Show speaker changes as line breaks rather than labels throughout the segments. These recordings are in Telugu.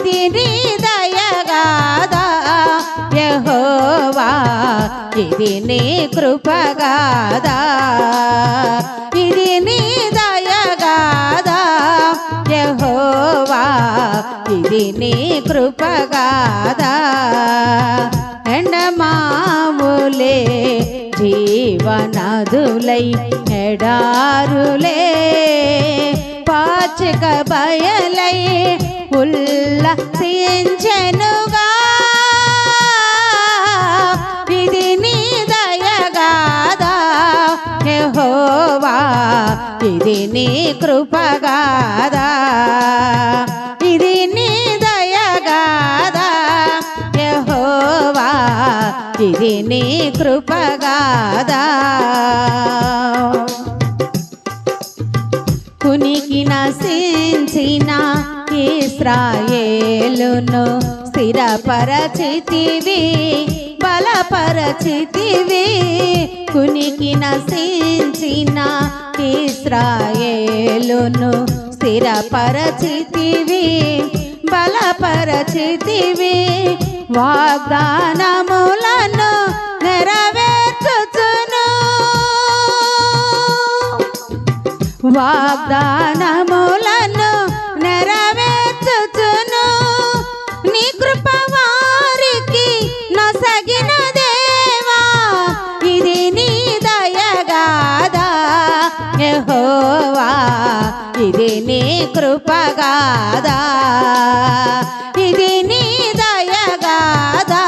ఇది నీ దయగాదా. యహోవా ఇది నీ కృపగాదా. ఇది నీ దయగాదా. యహోవా ఇది నీ కృపగాదా. ఎండమాములే జీవనదులై ఎడారులే. పాచిక బయలై ఉల్లసించెనుగా ఇది నీ దయగాదా యెహోవా ఇది నీ కృపగాదా ఇది నీ దయగాదా యహోవా ఇది నీ కృపగాదా ఇస్రాయేలును స్థిరపరచితివి బలపరచితివి కునికి నశించిన ఇస్రాయేలును స్థిరపరచితివి బలపరచితివి వాగ్దానములను నెరవేర్చుచును. వాగ్దానములను యహోవా ఇది నీ కృపగాదా ఇది నీ దయగాదా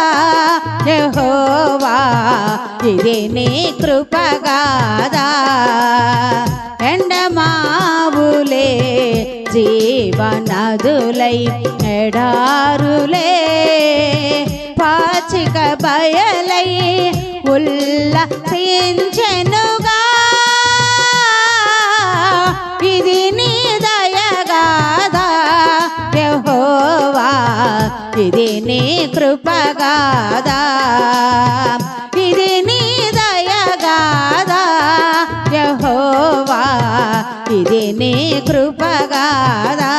యహోవా ఇది నీ కృపగాదా ఎండమావులే జీవనదులై ఎడారులే. పాచిక బయలై ఉల్ల సించని నీ కృపగాదా ఇది నీ దయగాదా యహోవా ఇది నీ కృపగాదా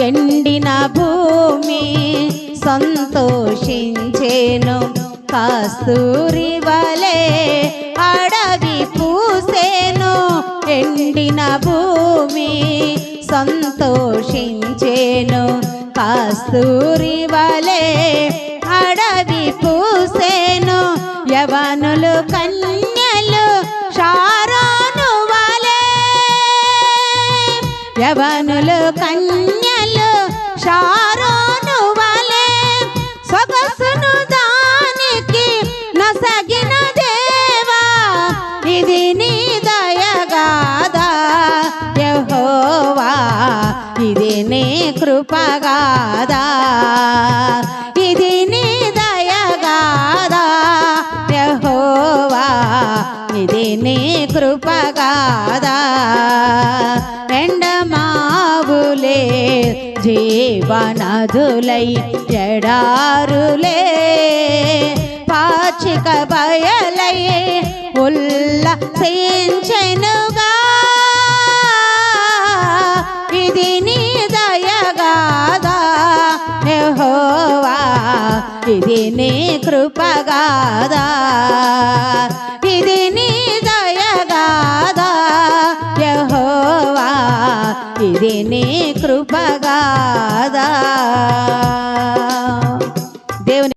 ఎండిన భూమి సంతోషించేను. కస్తూరి వలే అడవి పూసేను. ఎండిన భూమి సంతోషించేను. కస్తూరి వలే అడవి పూసేను యవనులు కన్యలు షారోను వలే. యవనులు కన్య కృపగాదా ఇది నీ దయగాదా. యెహోవా ఇది నీ కృపగాదా. ఎండమావులే జీవనదులై ఎడారులే. పాచిక బయలై ఉల్లసించెనుగా ఇది ఇది నీ కృపగాదా ఇది నీ దయగాదా యహోవా ఇది నీ కృపగాదా.